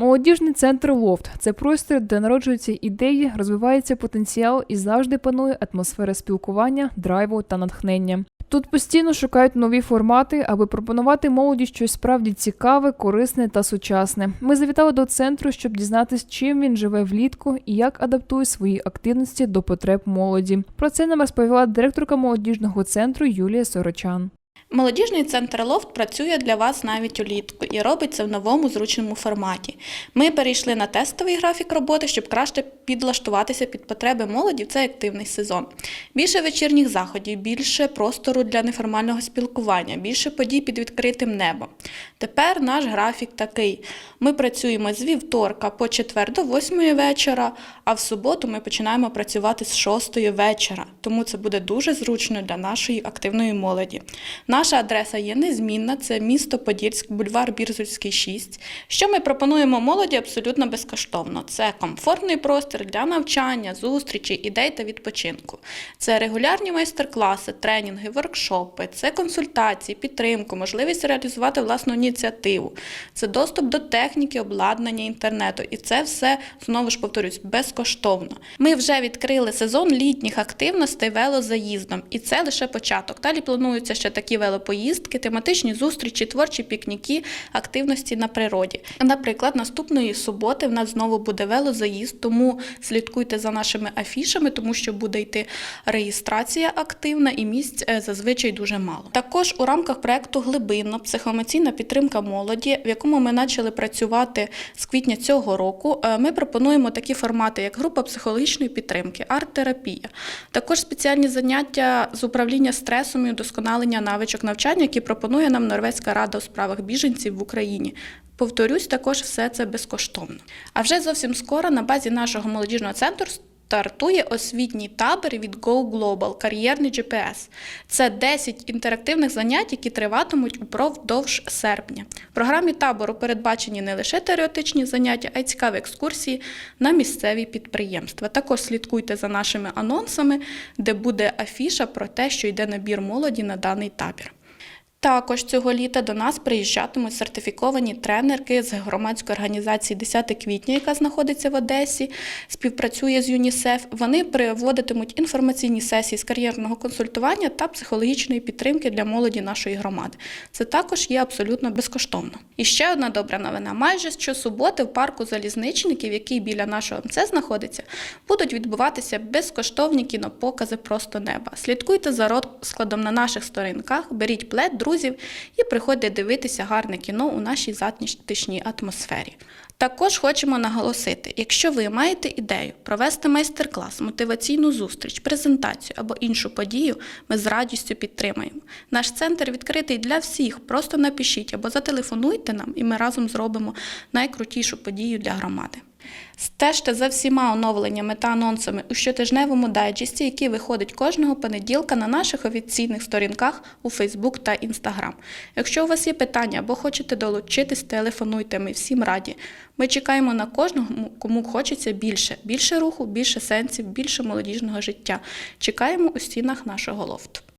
Молодіжний центр Лофт це простір, де народжуються ідеї, розвивається потенціал і завжди панує атмосфера спілкування, драйву та натхнення. Тут постійно шукають нові формати, аби пропонувати молоді щось справді цікаве, корисне та сучасне. Ми завітали до центру, щоб дізнатися, чим він живе влітку і як адаптує свої активності до потреб молоді. Про це нам розповіла директорка молодіжного центру Юлія Сорочан. Молодіжний центр Лофт працює для вас навіть улітку і робить це в новому зручному форматі. Ми перейшли на тестовий графік роботи, щоб краще підлаштуватися під потреби молоді в цей активний сезон. Більше вечірніх заходів, більше простору для неформального спілкування, більше подій під відкритим небом. Тепер наш графік такий: ми працюємо з вівторка по четвер до 8 вечора, а в суботу ми починаємо працювати з 6 вечора. Тому це буде дуже зручно для нашої активної молоді. Наша адреса є незмінна, це місто Подільськ, бульвар Бірзульський, 6. Що ми пропонуємо молоді абсолютно безкоштовно. Це комфортний простір для навчання, зустрічей, ідей та відпочинку. Це регулярні майстер-класи, тренінги, воркшопи, це консультації, підтримку, можливість реалізувати власну ініціативу, це доступ до техніки, обладнання інтернету. І це все знову ж повторюсь безкоштовно. Ми вже відкрили сезон літніх активностей велозаїздом, і це лише початок. Далі плануються ще такі велопоїздки, тематичні зустрічі, творчі пікніки, активності на природі. Наприклад, наступної суботи в нас знову буде велозаїзд, тому слідкуйте за нашими афішами, тому що буде йти реєстрація активна і місць е, зазвичай дуже мало. Також у рамках проекту Глибинно психоемоційна підтримка молоді, в якому ми почали працювати з квітня цього року. е, Ми пропонуємо такі формати, як група психологічної підтримки, арт-терапія, також спеціальні заняття з управління стресом і удосконалення навичок навчання, які пропонує нам Норвезька рада у справах біженців в Україні. Повторюсь, також все це безкоштовно. А вже зовсім скоро на базі нашого молодіжного центру стартує освітній табір від Go Global кар'єрний GPS. Це 10 інтерактивних занять, які триватимуть упродовж серпня. В програмі табору передбачені не лише теоретичні заняття, а й цікаві екскурсії на місцеві підприємства. Також слідкуйте за нашими анонсами, де буде афіша про те, що йде набір молоді на даний табір. Також цього літа до нас приїжджатимуть сертифіковані тренерки з громадської організації 10 квітня, яка знаходиться в Одесі, співпрацює з ЮНІСЕФ. Вони проводитимуть інформаційні сесії з кар'єрного консультування та психологічної підтримки для молоді нашої громади. Це також є абсолютно безкоштовно. І ще одна добра новина: майже щосуботи в парку залізничників, який біля нашого МЦ знаходиться, будуть відбуватися безкоштовні кінопокази просто неба. Слідкуйте за розкладом на наших сторінках, беріть плед, друзів і приходьте дивитися гарне кіно у нашій затишній атмосфері. Також хочемо наголосити, якщо ви маєте ідею провести майстер-клас, мотиваційну зустріч, презентацію або іншу подію, ми з радістю підтримаємо. Наш центр відкритий для всіх. Просто напишіть або зателефонуйте нам, і ми разом зробимо найкрутішу подію для громади. Стежте за всіма оновленнями та анонсами у щотижневому дайджесті, який виходить кожного понеділка на наших офіційних сторінках у Facebook та Instagram. Якщо у вас є питання або хочете долучитись, телефонуйте, ми всім раді. Ми чекаємо на кожного, кому хочеться більше, більше руху, більше сенсів, більше молодіжного життя. Чекаємо у стінах нашого лофту.